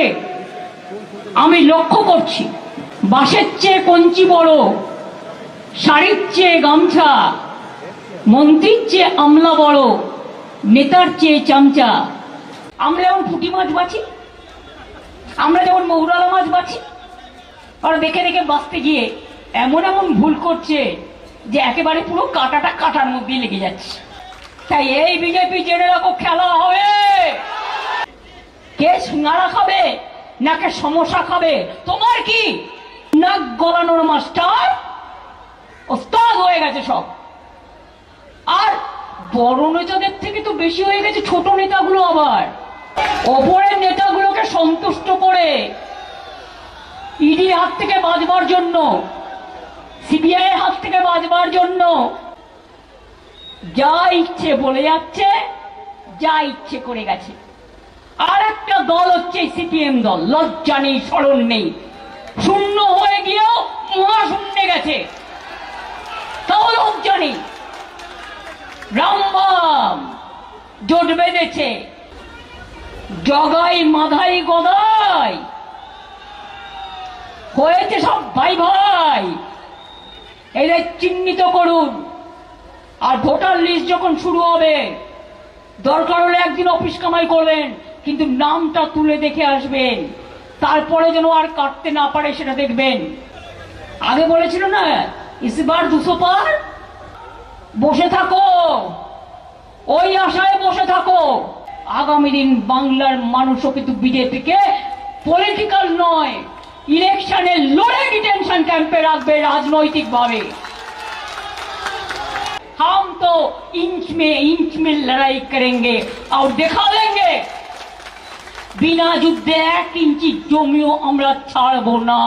করে আমি লক্ষ্য করছি, বাঁশের চেয়ে কঞ্চি বড়, শাড়ির চেয়ে গামছা, মন্ত্রীর চেয়ে আমলা বড়, নেতার চেয়ে চামচা। আমরা যেমন পুঁটি মাছ বাছি, আমরা যেমন মৌরালা মাছ বাছি, আর দেখে দেখে বাঁচতে গিয়ে এমন এমন ভুল করছে যে একেবারে পুরো কাটাটা কাটার মধ্যে লেগে যাচ্ছে। তাই এই বিজেপি জেনে রাখো, খেলা হবে কে সিঙ্গারা খাবে নাকে সমস্যা খাবে। তোমার কি? নাক গলানোর মাস্টার? ওস্তাদ হয়ে গেছে সব। আর বড় নেতাদের থেকে তো বেশি হয়ে গেছে ছোট নেতাগুলো আবার। ওপরের নেতাগুলোকে সন্তুষ্ট করে। ইডি হাত থেকে বাঁচবার জন্য, সিবিআই এর হাত থেকে বাঁচবার জন্য। যা ইচ্ছে বলে যাচ্ছে, যা ইচ্ছে করে গেছে। আর একটা দল হচ্ছে সিপিএম দল। লজ্জা নেই, স্মরণ নেই। শূন্য হয়ে গিয়েও মহাশূন্যে গেছে। তাও লজ্জা নেই। রামবাম জোট বেঁধেছে। জগাই মাধাই গদাই। হয়েছে সব ভাই ভাই। এদের চিহ্নিত করুন। আর ভোটার লিস্ট যখন শুরু হবে, দরকার হলে একদিন অফিস কামাই করবেন। কিন্তু নামটা তুলে দেখে আসবেন তারপরে যেন আর কাটতে না পারে সেটা দেখবেন আগে বলেছিল না ইসবার দুশো পার বসে থাকো ওই আশায় বসে থাকো আগামী দিন বাংলার মানুষও কিন্তু বিজেপিকে পলিটিক্যাল নয় ইলেকশনে লড়ে ডিটেনশন ক্যাম্পে রাখবে রাজনৈতিক ভাবে हम तो इंच में इंच में लड़ाई करेंगे और देखा देंगे বিনা যুদ্ধে এক ইঞ্চি জমিও আমরা ছাড়বো না।